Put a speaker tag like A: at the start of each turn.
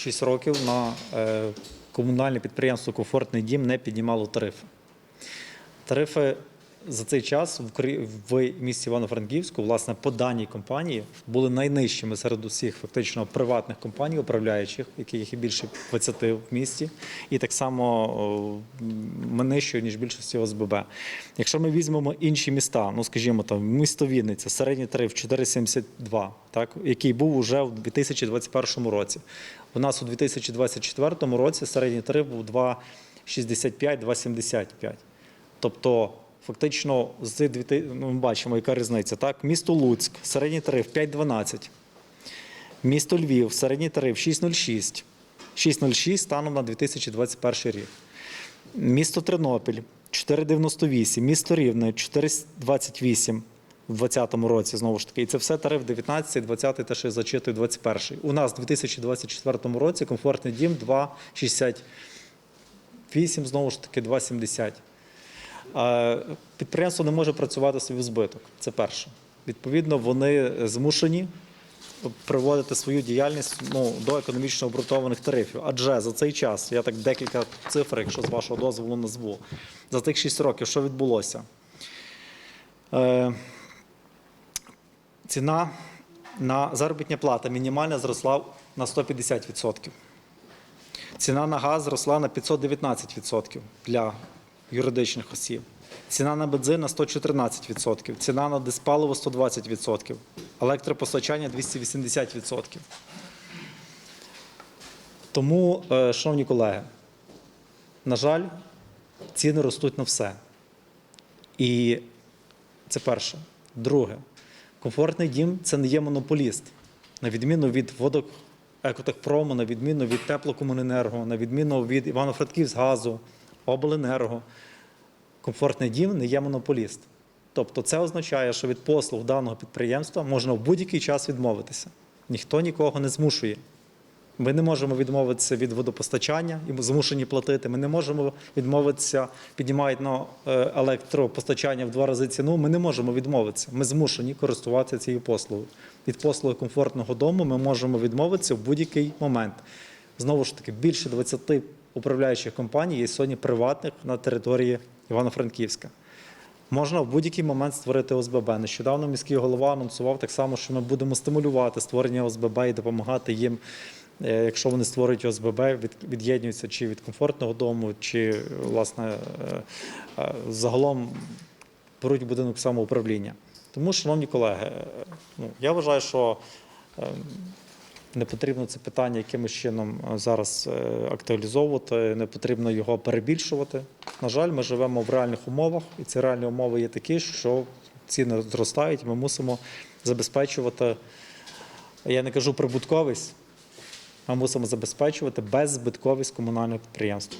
A: 6 років на е, комунальне підприємство Комфортний дім не піднімало тарифи. Тарифи за цей час в в місті Івано-Франківську, власне, по даній компанії були найнижчими серед усіх фактично приватних компаній, управляючих, яких є більше 20 в місті, і так само нижчою, ніж більшості ОСББ. Якщо ми візьмемо інші міста, ну скажімо, там місто Вінниця, середній тариф 4,72, так, який був уже в 2021 році. У нас у 2024 році середній тариф був 2,65-2,75. Тобто, фактично, з ну, ми бачимо, яка різниця. Так? Місто Луцьк, середній тариф 5,12. Місто Львів, середній тариф 6,06. 6,06 станом на 2021 рік. Місто Тернопіль 4,98. Місто Рівне 4,28 в 2020 році, знову ж таки. І це все тариф 19, 20 та ще зачитую 21. У нас в 2024 році комфортний дім 2,68, знову ж таки 2,70. Підприємство не може працювати собі в збиток. Це перше. Відповідно, вони змушені приводити свою діяльність ну, до економічно обґрунтованих тарифів. Адже за цей час, я так декілька цифр, якщо з вашого дозволу назву, за тих 6 років, що відбулося? Е, ціна на заробітня плата мінімальна зросла на 150%. Ціна на газ зросла на 519% для юридичних осіб. Ціна на бензин на 114%, ціна на диспаливо 120%, електропостачання 280%. Тому, е, шановні колеги, на жаль, ціни ростуть на все. І це перше. Друге, комфортний дім це не є монополіст. На відміну від водок екотехпрому, на відміну від теплокомуненерго, на відміну від Івано-Франківськгазу, обленерго. Комфортний дім не є монополіст. Тобто це означає, що від послуг даного підприємства можна в будь-який час відмовитися. Ніхто нікого не змушує. Ми не можемо відмовитися від водопостачання і змушені платити. Ми не можемо відмовитися, піднімають на е, електропостачання в два рази ціну. Ми не можемо відмовитися. Ми змушені користуватися цією послугою. Від послуги комфортного дому ми можемо відмовитися в будь-який момент. Знову ж таки, більше 20 управляючих компаній є сьогодні приватних на території Івано-Франківська. Можна в будь-який момент створити ОСББ. Нещодавно міський голова анонсував так само, що ми будемо стимулювати створення ОСББ і допомагати їм, е, якщо вони створюють ОСББ, від'єднуються чи від комфортного дому, чи власне е, е, загалом беруть будинок самоуправління. Тому, шановні колеги, ну, я вважаю, що е, не потрібно це питання якимось чином е, зараз е, актуалізовувати, не потрібно його перебільшувати. На жаль, ми живемо в реальних умовах, і ці реальні умови є такі, що ціни зростають. Ми мусимо забезпечувати, я не кажу прибутковість, ми мусимо забезпечувати беззбитковість комунального підприємства.